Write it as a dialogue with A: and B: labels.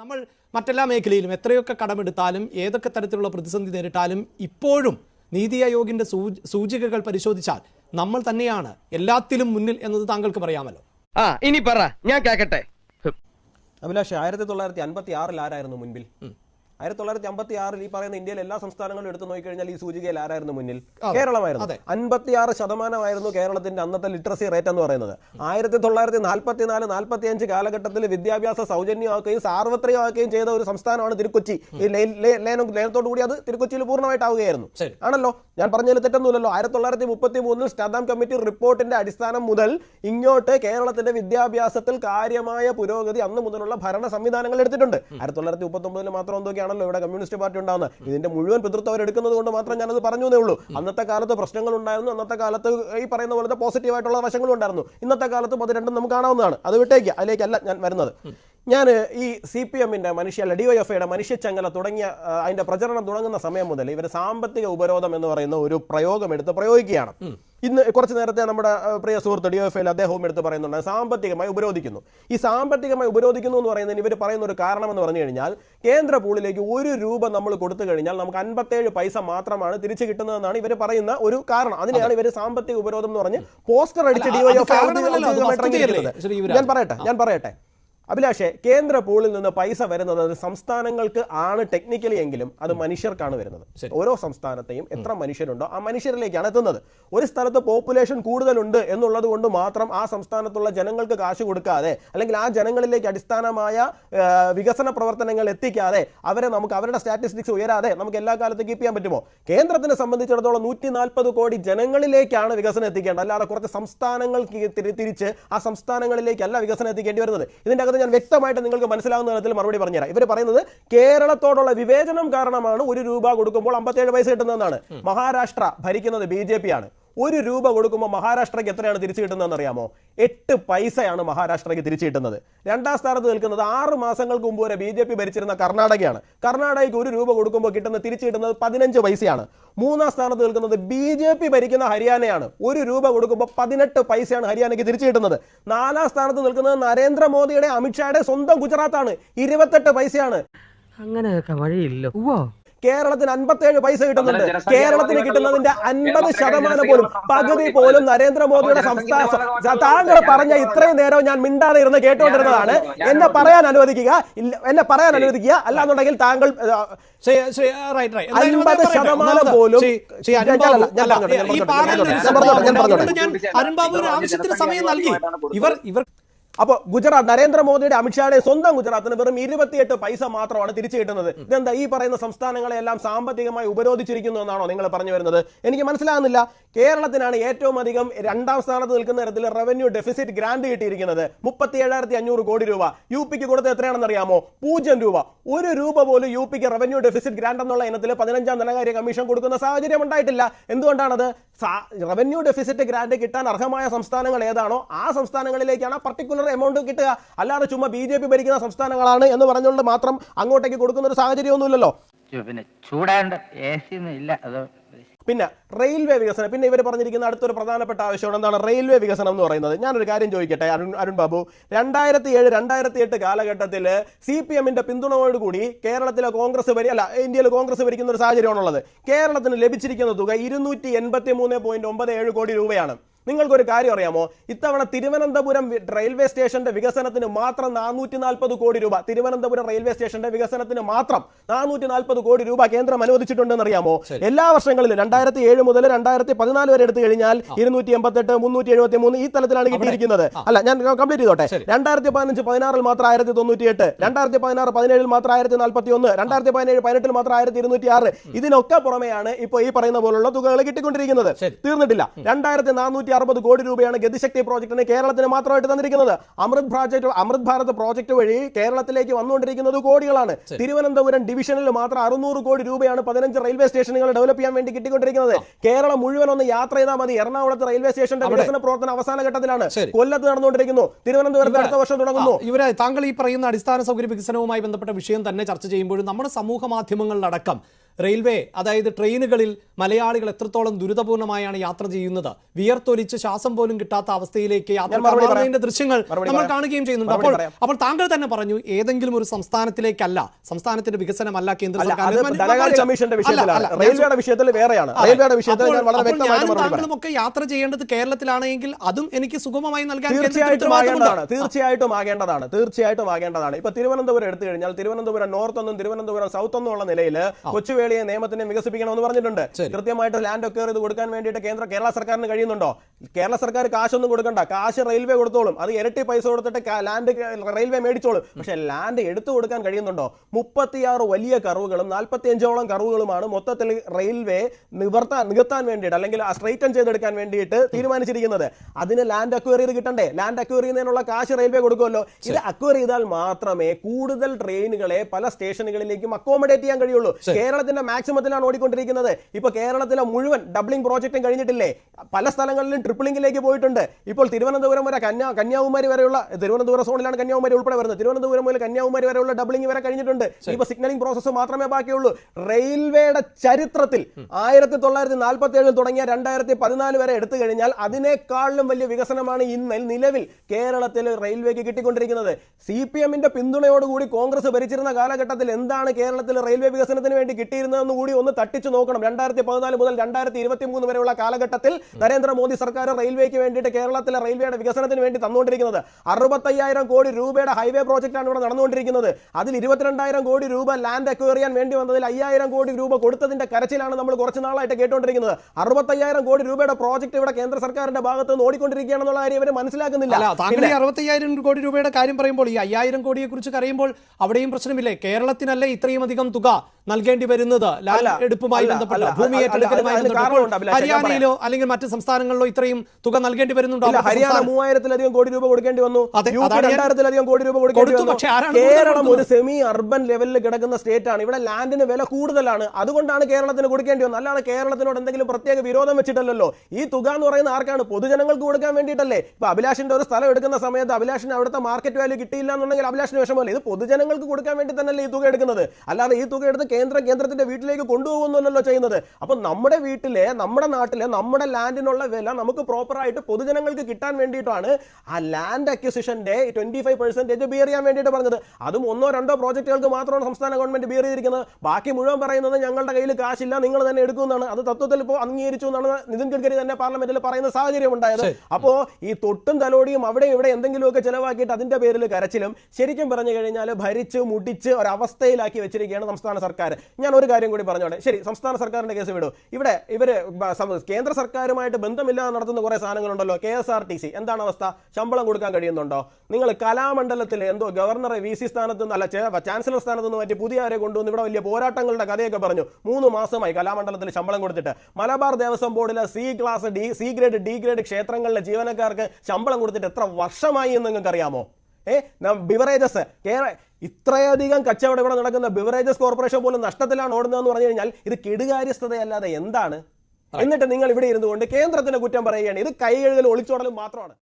A: നമ്മൾ മറ്റെല്ലാ മേഖലയിലും എത്രയൊക്കെ കടമെടുത്താലും ഏതൊക്കെ തരത്തിലുള്ള പ്രതിസന്ധി നേരിട്ടാലും ഇപ്പോഴും നീതി ആയോഗിന്റെ സൂചികകൾ പരിശോധിച്ചാൽ നമ്മൾ തന്നെയാണ് എല്ലാത്തിലും മുന്നിൽ എന്നത് താങ്കൾക്ക് പറയാമല്ലോ.
B: ആ ഇനി പറ. ഞാൻ കേക്കട്ടെ.
C: അഭിലാഷ് ആയിരത്തി തൊള്ളായിരത്തി അൻപത്തി ആറിൽ ആരായിരുന്നു മുൻപിൽ? ആയിരത്തി തൊള്ളായിരത്തി അമ്പത്തി ആറിൽ ഈ പറയുന്ന ഇന്ത്യയിലെ എല്ലാ സംസ്ഥാനങ്ങളും എടുത്തു നോക്കിക്കഴിഞ്ഞാൽ ഈ സൂചികയിൽ ആരായിരുന്നു മുന്നിൽ? കേരളമായിരുന്നു. അൻപത്തിയാറ് ശതമാനമായിരുന്നു കേരളത്തിന്റെ അന്നത്തെ ലിറ്ററസി റേറ്റ് എന്ന് പറയുന്നത്. ആയിരത്തി തൊള്ളായിരത്തി നാൽപ്പത്തിനാല് നാൽപ്പത്തി അഞ്ച് കാലഘട്ടത്തിൽ വിദ്യാഭ്യാസ സൗജന്യമാക്കുകയും സാർവത്രികമാക്കുകയും ചെയ്ത ഒരു സംസ്ഥാനമാണ് തിരുക്കൊച്ചി. ഈ ലേ- ലേ- ലേനത്തോടു കൂടി അത് തിരുക്കൊച്ചിയിൽ
A: പൂർണമായിട്ടാവുകയായിരുന്നു.
C: ആണല്ലോ? ഞാൻ പറഞ്ഞതിൽ തെറ്റൊന്നുമില്ലല്ലോ. ആയിരത്തി തൊള്ളായിരത്തി മുപ്പത്തി മൂന്നിൽ സ്റ്റാദാം കമ്മിറ്റി റിപ്പോർട്ടിന്റെ അടിസ്ഥാനം മുതൽ ഇങ്ങോട്ട് കേരളത്തിന്റെ വിദ്യാഭ്യാസത്തിൽ കാര്യമായ പുരോഗതി അന്ന് മുതലുള്ള ഭരണ സംവിധാനങ്ങൾ എടുത്തിട്ടുണ്ട്. ആയിരത്തി തൊള്ളായിരത്തി മുപ്പത്തി ഒമ്പതിൽ മാത്രം എന്തൊക്കെയാണല്ലോ ഇവിടെ കമ്മ്യൂണിസ്റ്റ് പാർട്ടി ഉണ്ടാകുന്നത് ഇതിന്റെ മുഴുവൻ പിതൃത്വം അവർ എടുക്കുന്നത് കൊണ്ട് മാത്രം ഞാനത് പറഞ്ഞു എന്നേ ഉള്ളൂ. അന്നത്തെ കാലത്ത് പ്രശ്നങ്ങൾ ഉണ്ടായിരുന്നു. അന്നത്തെ കാലത്ത് ഈ പറയുന്ന പോലത്തെ പോസിറ്റീവ് ആയിട്ടുള്ള വശങ്ങളും ഉണ്ടായിരുന്നു. ഇന്നത്തെ കാലത്തും അത് രണ്ടും നമുക്ക് കാണാവുന്നതാണ്. അത് വിട്ടേക്ക്. അതിലേക്കല്ല ഞാൻ വരുന്നത്. ഞാൻ ഈ സി പി എമ്മിന്റെ മനുഷ്യ അല്ല ഡി വൈഎഫ്ഐയുടെ മനുഷ്യ മനുഷ്യച്ചങ്ങല തുടങ്ങിയ അതിന്റെ അതിന്റെ പ്രചരണം തുടങ്ങുന്ന സമയം മുതൽ ഇവർ സാമ്പത്തിക ഉപരോധം എന്ന് പറയുന്ന ഒരു പ്രയോഗം എടുത്ത് പ്രയോഗിക്കുകയാണ്. ഇന്ന് കുറച്ച് നേരത്തെ നമ്മുടെ പ്രിയ സുഹൃത്ത് ഡി എഫ് ഐയിൽ അദ്ദേഹവും എടുത്ത് പറയുന്നുണ്ട് സാമ്പത്തികമായി ഉപരോധിക്കുന്നു. ഈ സാമ്പത്തികമായി ഉപരോധിക്കുന്നു എന്ന് പറയുന്നതിന് ഇവർ പറയുന്ന ഒരു കാരണം എന്ന് പറഞ്ഞു കഴിഞ്ഞാൽ കേന്ദ്ര പൂളിലേക്ക് ഒരു രൂപ നമ്മൾ കൊടുത്തു കഴിഞ്ഞാൽ നമുക്ക് അൻപത്തേഴ് പൈസ മാത്രമാണ് തിരിച്ചു കിട്ടുന്നതെന്നാണ് ഇവർ പറയുന്ന ഒരു കാരണം. അതിനെയാണ് ഇവർ സാമ്പത്തിക ഉപരോധം എന്ന് പറഞ്ഞ് പോസ്റ്റർ അടിച്ച് ഡി
A: വൈ എഫ്?
C: ഞാൻ പറയട്ടെ ഞാൻ പറയട്ടെ. അഭിലാഷേ കേന്ദ്ര പൂളിൽ നിന്ന് പൈസ വരുന്നത് അത് സംസ്ഥാനങ്ങൾക്ക് ആണ് ടെക്നിക്കലി എങ്കിലും അത് മനുഷ്യർക്കാണ് വരുന്നത്. ഓരോ സംസ്ഥാനത്തെയും എത്ര മനുഷ്യരുണ്ടോ ആ മനുഷ്യരിലേക്കാണ് എത്തുന്നത്. ഒരു സ്ഥലത്ത് പോപ്പുലേഷൻ കൂടുതലുണ്ട് എന്നുള്ളത് കൊണ്ട് മാത്രം ആ സംസ്ഥാനത്തുള്ള ജനങ്ങൾക്ക് കാശ് കൊടുക്കാതെ അല്ലെങ്കിൽ ആ ജനങ്ങളിലേക്ക് അടിസ്ഥാനമായ വികസന പ്രവർത്തനങ്ങൾ എത്തിക്കാതെ അവരെ നമുക്ക് അവരുടെ സ്റ്റാറ്റിസ്റ്റിക്സ് ഉയരാതെ നമുക്ക് എല്ലാ കാലത്തും കീപ്പ് ചെയ്യാൻ പറ്റുമോ? കേന്ദ്രത്തിനെ സംബന്ധിച്ചിടത്തോളം നൂറ്റി നാൽപ്പത് കോടി ജനങ്ങളിലേക്കാണ് വികസനം എത്തിക്കേണ്ടത്. അല്ലാതെ കുറച്ച് സംസ്ഥാനങ്ങൾക്ക് തിരി- തിരിച്ച് ആ സംസ്ഥാനങ്ങളിലേക്കല്ല വികസനം എത്തിക്കേണ്ടി വരുന്നത്. ഇതിന്റെ അകത്ത് ഞാൻ വ്യക്തമായിട്ട് നിങ്ങൾക്ക് മനസ്സിലാവുന്ന തരത്തിൽ മറുപടി പറഞ്ഞുതരാം. ഇവർ പറയുന്നത് കേരളത്തോടുള്ള വിവേചനം കാരണമാണ് ഒരു രൂപ കൊടുക്കുമ്പോൾ അമ്പത്തേഴ് പൈസ കിട്ടുന്നതെന്നാണ്. മഹാരാഷ്ട്ര ഭരിക്കുന്നത് ബി ജെ പി ആണ്. ഒരു രൂപ കൊടുക്കുമ്പോൾ മഹാരാഷ്ട്രയ്ക്ക് എത്രയാണ് തിരിച്ചു കിട്ടുന്നതെന്ന് അറിയാമോ? എട്ട് പൈസയാണ് മഹാരാഷ്ട്രയ്ക്ക് തിരിച്ചു കിട്ടുന്നത്. രണ്ടാം സ്ഥാനത്ത് നിൽക്കുന്നത് ആറ് മാസങ്ങൾക്ക് മുമ്പ് വരെ ബി ജെ പി ഭരിച്ചിരുന്ന കർണാടകയാണ്. കർണാടകയ്ക്ക് ഒരു രൂപ കൊടുക്കുമ്പോൾ കിട്ടുന്ന തിരിച്ചു കിട്ടുന്നത് പതിനഞ്ച് പൈസയാണ്. മൂന്നാം സ്ഥാനത്ത് നിൽക്കുന്നത് ബി ജെ പി ഭരിക്കുന്ന ഹരിയാനയാണ്. ഒരു രൂപ കൊടുക്കുമ്പോൾ പതിനെട്ട് പൈസയാണ് ഹരിയാനയ്ക്ക് തിരിച്ചു കിട്ടുന്നത്. നാലാം സ്ഥാനത്ത് നിൽക്കുന്നത് നരേന്ദ്രമോദിയുടെ അമിത്ഷായുടെ സ്വന്തം ഗുജറാത്താണ്. ഇരുപത്തെട്ട് പൈസയാണ്.
B: അങ്ങനെയൊക്കെ വഴിയില്ലോ.
C: കേരളത്തിന് അൻപത്തേഴ് പൈസ കിട്ടുന്നുണ്ട്. കേരളത്തിന് കിട്ടുന്നതിന്റെ അൻപത് ശതമാനം പോലും പകുതി പോലും നരേന്ദ്രമോദിയുടെ സംസ്ഥാന താങ്കൾ പറഞ്ഞ ഇത്രയും നേരം ഞാൻ മിണ്ടാതെ ഇരുന്ന് കേട്ടുകൊണ്ടിരുന്നതാണ് എന്നെ പറയാൻ അനുവദിക്കുക. എന്നെ പറയാൻ അനുവദിക്കുക. അല്ലാന്നുണ്ടെങ്കിൽ താങ്കൾ അൻപത് ശതമാനം പോലും ഞാൻ- ഞാൻ- പറഞ്ഞോട്ടെ, പറഞ്ഞോട്ടെ,
A: ആവശ്യത്തിന് സമയം നൽകി. ഇവർ ഇവർ
C: അപ്പൊ ഗുജറാത്ത് നരേന്ദ്രമോദിയുടെ അമിത്ഷായുടെ സ്വന്തം ഗുജറാത്തിന് വെറും ഇരുപത്തിയെട്ട് പൈസ മാത്രമാണ് തിരിച്ചു കിട്ടുന്നത്. ഇതെന്താ ഈ പറയുന്ന സംസ്ഥാനങ്ങളെല്ലാം സാമ്പത്തികമായി ഉപരോധിച്ചിരിക്കുന്നു എന്നാണോ നിങ്ങൾ പറഞ്ഞു വരുന്നത്? എനിക്ക് മനസ്സിലാകുന്നില്ല. കേരളത്തിനാണ് ഏറ്റവും അധികം രണ്ടാം സ്ഥാനത്ത് നിൽക്കുന്ന തരത്തിൽ റവന്യൂ ഡെഫിസിറ്റ് ഗ്രാന്റ് കിട്ടിയിരിക്കുന്നത്. മുപ്പത്തി ഏഴായിരത്തി അഞ്ഞൂറ് കോടി രൂപ. യു പിക്ക് കൊടുത്ത് എത്രയാണെന്ന് അറിയാമോ? പൂജ്യം രൂപ. ഒരു രൂപ പോലും യു പിക്ക് റവന്യൂ ഡെഫിസിറ്റ് ഗ്രാന്റ് എന്നുള്ള ഇനത്തിൽ പതിനഞ്ചാം ധനകാര്യ കമ്മീഷൻ കൊടുക്കുന്ന സാഹചര്യം ഉണ്ടായിട്ടില്ല. എന്തുകൊണ്ടാണത്? റവന്യൂ ഡെഫിസിറ്റ് ഗ്രാന്റ് കിട്ടാൻ അർഹമായ സംസ്ഥാനങ്ങൾ ഏതാണോ ആ സംസ്ഥാനങ്ങളിലേക്കാണ് പർട്ടിക്കുലർ എമൗണ്ട് കിട്ടുക. അല്ലാതെ ചുമ്മാ ബി ജെ പി ഭരിക്കുന്ന സംസ്ഥാനങ്ങളാണ് എന്ന് പറഞ്ഞുകൊണ്ട് മാത്രം അങ്ങോട്ടേക്ക് കൊടുക്കുന്ന ഒരു സാഹചര്യമൊന്നുമില്ലല്ലോ.
D: പിന്നെ ചൂടാണ്ട് എ സി ഒന്നും ഇല്ല. അത്
C: പിന്നെ റെയിൽവേ വികസനം. പിന്നെ ഇവർ പറഞ്ഞിരിക്കുന്ന അടുത്തൊരു പ്രധാനപ്പെട്ട ആവശ്യമാണ് എന്താണ്? റെയിൽവേ വികസനം എന്ന് പറയുന്നത്. ഞാനൊരു കാര്യം ചോദിക്കട്ടെ അരുൺ അരുൺ ബാബു. രണ്ടായിരത്തി ഏഴ് രണ്ടായിരത്തി എട്ട് കാലഘട്ടത്തിൽ സി പി എമ്മിന്റെ പിന്തുണയോടുകൂടി കേരളത്തിലെ കോൺഗ്രസ് ഭരി അല്ല ഇന്ത്യയിൽ കോൺഗ്രസ് ഭരിക്കുന്ന ഒരു സാഹചര്യമാണുള്ളത്. കേരളത്തിന് ലഭിച്ചിരിക്കുന്ന തുക ഇരുന്നൂറ്റി എൺപത്തി മൂന്ന് പോയിന്റ് ഒമ്പത് ഏഴ് കോടി രൂപയാണ്. നിങ്ങൾക്കൊരു കാര്യം അറിയാമോ? ഇത്തവണ തിരുവനന്തപുരം റെയിൽവേ സ്റ്റേഷന്റെ വികസനത്തിന് മാത്രം നാനൂറ്റി നാൽപ്പത് കോടി രൂപ. തിരുവനന്തപുരം റെയിൽവേ സ്റ്റേഷന്റെ വികസനത്തിന് മാത്രം നാനൂറ്റി നാൽപ്പത് കോടി രൂപ കേന്ദ്രം അനുവദിച്ചിട്ടുണ്ടെന്ന് അറിയാമോ എല്ലാ വർഷങ്ങളിലും രണ്ടായിരത്തി ഏഴ് മുതൽ രണ്ടായിരത്തി പതിനാല് വരെ എടുത്തു കഴിഞ്ഞാൽ ഇരുന്നൂറ്റി എൺപത്തെട്ട് മുന്നൂറ്റി എഴുപത്തി മൂന്ന് ഈ തലത്തിലാണ് കിട്ടിയിരിക്കുന്നത്. അല്ല ഞാൻ കംപ്ലീറ്റ് ചെയ്തോട്ടെ. രണ്ടായിരത്തി പതിനഞ്ച് പതിനാറിൽ മാത്രം ആയിരത്തി തൊണ്ണൂറ്റി എട്ട് രണ്ടായിരത്തി പതിനാറ് പതിനേഴിൽ മാത്രം ആയിരത്തി നാൽപ്പത്തി ഒന്ന് രണ്ടായിരത്തി പതിനേഴ് പതിനെട്ടിൽ മാത്രം ആയിരത്തി ഇരുന്നൂറ്റി ആറ് ഇതിനൊക്കെ പുറമെയാണ് ഇപ്പോൾ ഈ പറയുന്ന പോലുള്ള തുകകൾ കിട്ടിക്കൊണ്ടിരിക്കുന്നത്. തീർന്നിട്ടില്ല. രണ്ടായിരത്തി നാനൂറ്റി അറുപത് കോടി രൂപയാണ് ഗതിശക്തി പ്രോജക്റ്റിന് കേരളത്തിന് മാത്രമായിട്ട് തന്നിരിക്കുന്നത്. അമൃത് പ്രോജക്ട് അമൃത് ഭാരത് പ്രോജക്ട് വഴി കേരളത്തിലേക്ക് വന്നുകൊണ്ടിരിക്കുന്നത് കോടികളാണ്. തിരുവനന്തപുരം ഡിവിഷനിൽ മാത്രം അറുന്നൂറ് കോടി രൂപയാണ് പതിനഞ്ച് റെയിൽവേ സ്റ്റേഷനുകൾ ഡെവലപ്പ് ചെയ്യാൻ വേണ്ടി കിട്ടിക്കൊണ്ടിരിക്കുന്നത്. കേരളം മുഴുവൻ ഒന്ന് യാത്ര ചെയ്താൽ മതി. എറണാകുളത്ത് റെയിൽവേ സ്റ്റേഷന്റെ വികസന പ്രവർത്തനം അവസാന ഘട്ടത്തിലാണ്. കൊല്ലത്ത് നടന്നുകൊണ്ടിരിക്കുന്നു. തിരുവനന്തപുരത്ത് അടുത്ത വർഷം തുടങ്ങുന്നു.
A: ഇവർ ഇവരെ താങ്കൾ ഈ പറയുന്ന അടിസ്ഥാന സൗകര്യ വികസനവുമായി ബന്ധപ്പെട്ട വിഷയം തന്നെ ചർച്ച ചെയ്യുമ്പോഴും നമ്മുടെ സമൂഹ മാധ്യമങ്ങളിലടക്കം റെയിൽവേ അതായത് ട്രെയിനുകളിൽ മലയാളികൾ എത്രത്തോളം ദുരിതപൂർണമായാണ് യാത്ര ചെയ്യുന്നത്. വിയർത്തൊലിച്ച് ശ്വാസം പോലും കിട്ടാത്ത അവസ്ഥയിലേക്ക് യാത്ര മാറുന്നതിന്റെ ദൃശ്യങ്ങൾ നമ്മൾ കാണുകയും ചെയ്യുന്നുണ്ട്. അപ്പോൾ അപ്പോൾ താങ്കൾ തന്നെ പറഞ്ഞു ഏതെങ്കിലും ഒരു സംസ്ഥാനത്തിലേക്കല്ല സംസ്ഥാനത്തിന്റെ വികസനമല്ല കേന്ദ്ര താങ്കളും ഒക്കെ യാത്ര ചെയ്യേണ്ടത് കേരളത്തിലാണെങ്കിൽ അതും എനിക്ക് സുഗമമായി നൽകാൻ
C: തീർച്ചയായിട്ടും ആകേണ്ടതാണ്. തീർച്ചയായിട്ടും ആകേണ്ടതാണ്. ഇപ്പൊ തിരുവനന്തപുരം എടുത്തു കഴിഞ്ഞാൽ തിരുവനന്തപുരം നോർത്ത് ഒന്നും തിരുവനന്തപുരം സൗത്ത് ഒന്നും ഉള്ള നിലയിൽ കൊച്ചുവേളിയെ നിയമത്തിനെ വികസിപ്പിക്കണമെന്ന് പറഞ്ഞിട്ടുണ്ട്. കൃത്യമായിട്ട് ലാൻഡ് ഒക്കെ ഇത് കൊടുക്കാൻ വേണ്ടിയിട്ട് കേന്ദ്ര കേരള സർക്കാരിന് കഴിയുന്നുണ്ടോ? കേരള സർക്കാർ കാശൊന്നും കൊടുക്കണ്ട. കാശ് റെയിൽവേ കൊടുത്തോളും. അത് ഇരട്ടി പൈസ കൊടുത്തിട്ട് ലാൻഡ് റെയിൽവേ മേടിച്ചോളും. പക്ഷെ ലാൻഡ് എടുത്തു കൊടുക്കാൻ കഴിയുന്നുണ്ടോ? മുപ്പത്തിയാറ് വലിയ കർവുകളും നാൽപ്പത്തിയഞ്ചോളം കറവുകളുമാണ് മൊത്തത്തിൽ റെയിൽവേ നിവർത്താൻ നികത്താൻ വേണ്ടിയിട്ട് അല്ലെങ്കിൽ സ്ട്രൈറ്റൻ ചെയ്തെടുക്കാൻ വേണ്ടിയിട്ട് തീരുമാനിച്ചിരിക്കുന്നത്. അതിന് ലാൻഡ് അക്വയർ ചെയ്ത് കിട്ടണ്ടേ? ലാൻഡ് അക്വയർ ചെയ്യുന്നതിനുള്ള കാശ് റെയിൽവേ കൊടുക്കുമല്ലോ. ഇത് അക്വയർ ചെയ്താൽ മാത്രമേ കൂടുതൽ ട്രെയിനുകളെ പല സ്റ്റേഷനുകളിലേക്കും അക്കോമഡേറ്റ് ചെയ്യാൻ കഴിയുള്ളൂ. കേരളത്തിന്റെ മാക്സിമത്തിലാണ് ഓടിക്കൊണ്ടിരിക്കുന്നത്. ഇപ്പോൾ കേരളത്തിലെ മുഴുവൻ ഡബ്ലിംഗ് പ്രോജക്റ്റും കഴിഞ്ഞിട്ടില്ലേ? പല സ്ഥലങ്ങളിലും ട്രിപ്പിളിംഗിലേക്ക് പോയിട്ടുണ്ട്. ഇപ്പോൾ തിരുവനന്തപുരം വരെ കന്യാ കന്യാകുമാരി വരെയുള്ള തിരുവനന്തപുരം സോണിലാണ് കന്യാകുമാരി ഉൾപ്പെടെ വരുന്നത്. തിരുവനന്തപുരം മുതൽ കന്യാകുമാരി വരെയുള്ള ഡബ്ലിംഗ് വരെ കഴിഞ്ഞിട്ടുണ്ട്. ഇപ്പോൾ സിഗ്നലിംഗ് പ്രോസസ്സ് മാത്രമേ ബാക്കിയുള്ളൂ. റെയിൽവേയുടെ ചരിത്രത്തിൽ ആയിരത്തി തൊള്ളായിരത്തി നാൽപ്പത്തി ഏഴിൽ തുടങ്ങിയ രണ്ടായിരത്തി പതിനാല് വരെ എടുത്തു കഴിഞ്ഞാൽ അതിനേക്കാളിലും വലിയ വികസനമാണ് ഇന്ന് നിലവിൽ കേരളത്തിൽ റെയിൽവേക്ക് കിട്ടിക്കൊണ്ടിരിക്കുന്നത്. സി പി എമ്മിന്റെ പിന്തുണയോടുകൂടി കോൺഗ്രസ് ഭരിച്ചിരുന്ന കാലഘട്ടത്തിൽ എന്താണ് കേരളത്തിൽ റെയിൽവേ വികസനത്തിന് വേണ്ടി കിട്ടിയിരുന്നതെന്ന് കൂടി ഒന്ന് തട്ടിച്ചു നോക്കണം. രണ്ടായിരത്തി പതിനാല് മുതൽ രണ്ടായിരത്തി ഇരുപത്തി മൂന്ന് വരെയുള്ള കാലഘട്ടത്തിൽ നരേന്ദ്രമോദി സർക്കാർ റെയിൽവേക്ക് വേണ്ടിയിട്ട് കേരളത്തിലെ റെയിൽവേയുടെ വികസനത്തിന് വേണ്ടി തന്നുകൊണ്ടിരിക്കുന്നത്. അറുപത്തയ്യായിരം കോടി രൂപയുടെ ഹൈവേ പ്രോജക്റ്റാണ് ഇവിടെ നടന്നുകൊണ്ടിരിക്കുന്നത്. അതിൽ ഇരുപത്തിരണ്ടായിരം കോടി രൂപ ലാൻഡ് അക്വയർ ചെയ്യാൻ വേണ്ടി വന്നതിൽ അയ്യായിരം കോടി രൂപ കൊടുത്തതിന്റെ കരച്ചിലാണ് നമ്മൾ കുറച്ച് നാളായിട്ട് കേട്ടുകൊണ്ടിരിക്കുന്നത് അറുപത്തയ്യായിരം കോടി രൂപയുടെ പ്രോജക്ട് ഇവിടെ കേന്ദ്ര സർക്കാരിന്റെ ഭാഗത്ത് നിന്ന് ഓടിക്കൊണ്ടിരിക്കുകയാണെന്നുള്ള കാര്യം ഇവർ മനസ്സിലാക്കുന്നില്ല.
A: അറുപത്തയ്യായിരം കോടി രൂപയുടെ കാര്യം പറയുമ്പോൾ ഈ അയ്യായിരം കോടിയെ കുറിച്ച് കരയുമ്പോൾ അവിടെയും പ്രശ്നമില്ലേ? കേരളത്തിനല്ലേ ഇത്രയും അധികം തുക നൽകേണ്ടി വരുന്നത്? ലാൻഡ്
C: അല്ല,
A: എടുപ്പുമായി ബന്ധപ്പെട്ട് ഭൂമി ഏറ്റെടുക്കലുമായി ബന്ധപ്പെട്ട ഹരിയാനയിലോ അല്ലെങ്കിൽ മറ്റ് സംസ്ഥാനങ്ങളിലോ ഇത്രയും തുക നൽകേണ്ടി വരുന്നുണ്ടോ?
C: ഹരിയാന മൂവായിരത്തിലധികം കോടി രൂപ കൊടുക്കേണ്ടി വന്നു. രണ്ടായിരത്തിലധികം കോടി രൂപ കൊടുക്കേണ്ടി വന്നു. കേരളം ഒരു സെമി അർബൻ ലെവലിൽ കിടക്കുന്ന സ്റ്റേറ്റ് ആണ്. ഇവിടെ ലാൻഡിന് വില കൂടുതലാണ്. അതുകൊണ്ടാണ് കേരളത്തിന് കൊടുക്കേണ്ടി വന്നത്. അല്ലാതെ കേരളത്തിനോട് എന്തെങ്കിലും പ്രത്യേക വിരോധം വെച്ചിട്ടല്ലോ ഈ തുക എന്ന് പറയുന്ന ആർക്കാണ്? പൊതുജനങ്ങൾക്ക് കൊടുക്കാൻ വേണ്ടിയിട്ടല്ലേ. ഇപ്പൊ അഭിലാഷിന്റെ ഒരു സ്ഥലം എടുക്കുന്ന സമയത്ത് അഭിലാഷിന് അവിടുത്തെ മാർക്കറ്റ് വാല്യൂ കിട്ടിയില്ല എന്നുണ്ടെങ്കിൽ അഭിലാഷിന് വിഷമമല്ല? ഇത് പൊതുജനങ്ങൾക്ക് കൊടുക്കാൻ വേണ്ടി തന്നെയല്ലേ ഈ തുക എടുക്കുന്നത്. അല്ലാതെ ഈ തുക എടുത്ത് കേന്ദ്ര കേന്ദ്രത്തിന്റെ വീട്ടിലേക്ക് കൊണ്ടുപോകുന്നല്ലോ ചെയ്യുന്നത്. അപ്പൊ നമ്മുടെ വീട്ടിലെ നമ്മുടെ നാട്ടിലെ നമ്മുടെ ലാൻഡിനുള്ള വില നമുക്ക് പ്രോപ്പറായിട്ട് പൊതുജനങ്ങൾക്ക് കിട്ടാൻ വേണ്ടിയിട്ടാണ് ആ ലാൻഡ് അക്വിസിഷന്റെ ട്വന്റി ഫൈവ് പെർസെന്റേജ് ബിയർ ചെയ്യാൻ വേണ്ടിയിട്ട് പറഞ്ഞത്. അതും ഒന്നോ രണ്ടോ പ്രോജക്റ്റുകൾക്ക് മാത്രമാണ് സംസ്ഥാന ഗവൺമെന്റ് ബിയർ ചെയ്തിരിക്കുന്നത്. ബാക്കി മുഴുവൻ പറയുന്നത് ഞങ്ങളുടെ കയ്യിൽ കാശില്ല നിങ്ങൾ തന്നെ എടുക്കുമെന്നാണ്. അത് തത്വത്തിൽ ഇപ്പോൾ അംഗീകരിച്ചു എന്നാണ് നിതിൻ ഗഡ്കരി തന്നെ പാർലമെന്റിൽ പറയുന്ന സാഹചര്യം ഉണ്ടായത്. അപ്പോൾ ഈ തൊട്ടും തലോടിയും അവിടെ ഇവിടെ എന്തെങ്കിലുമൊക്കെ ചിലവാക്കിയിട്ട് അതിന്റെ പേരിൽ കരച്ചിലും ശരിക്കും പറഞ്ഞു കഴിഞ്ഞാൽ ഭരിച്ച് മുടിച്ച് ഒരവസ്ഥയിലാക്കി വെച്ചിരിക്കുകയാണ് സംസ്ഥാന സർക്കാർ. ഞാൻ ഒരു കാര്യം കൂടി പറഞ്ഞോട്ടെ. ശരി സംസ്ഥാന സർക്കാരിന്റെ കേസ് വിടൂ. ഇവിടെ ഇവർ കേന്ദ്ര സർക്കാരുമായിട്ട് ബന്ധമില്ലാതെ നടത്തുന്ന കുറേ സാധനങ്ങളുണ്ടല്ലോ. K S R T C. എന്താണ് അവസ്ഥ? ശമ്പളം കൊടുക്കാൻ കഴിയുന്നുണ്ടോ? നിങ്ങൾ കലാമണ്ഡലത്തിൽ എന്തോ ഗവർണറെ വി സി സ്ഥാനത്ത് നിന്ന് അല്ല ചാൻസലർ സ്ഥാനത്ത് നിന്ന് മാറ്റി പുതിയ ആരെ കൊണ്ടുവന്ന് ഇവിടെ വലിയ പോരാട്ടങ്ങളുടെ കഥയൊക്കെ പറഞ്ഞു. മൂന്ന് മാസമായി കലാമണ്ഡലത്തിൽ ശമ്പളം കൊടുത്തിട്ട്. മലബാർ ദേവസ്വം ബോർഡിലെ C class D C grade D grade ക്ഷേത്രങ്ങളിലെ ജീവനക്കാർക്ക് ശമ്പളം കൊടുത്തിട്ട് എത്ര വർഷമായി എന്ന് നിങ്ങൾക്ക് അറിയാമോ ഏ ബിവറേജസ്. കേരള ഇത്രയധികം കച്ചവടം ഇവിടെ നടക്കുന്ന ബിവറേജസ് കോർപ്പറേഷൻ പോലും നഷ്ടത്തിലാണ് ഓടുന്നതെന്ന് പറഞ്ഞു കഴിഞ്ഞാൽ ഇത് കെടുകാര്യസ്ഥതയല്ലാതെ എന്താണ്? എന്നിട്ട് നിങ്ങൾ ഇവിടെ ഇരുന്നുകൊണ്ട് കേന്ദ്രത്തിന്റെ കുറ്റം പറയുകയാണ്. ഇത് കൈകഴുകൽ ഒളിച്ചോടലും മാത്രമാണ്.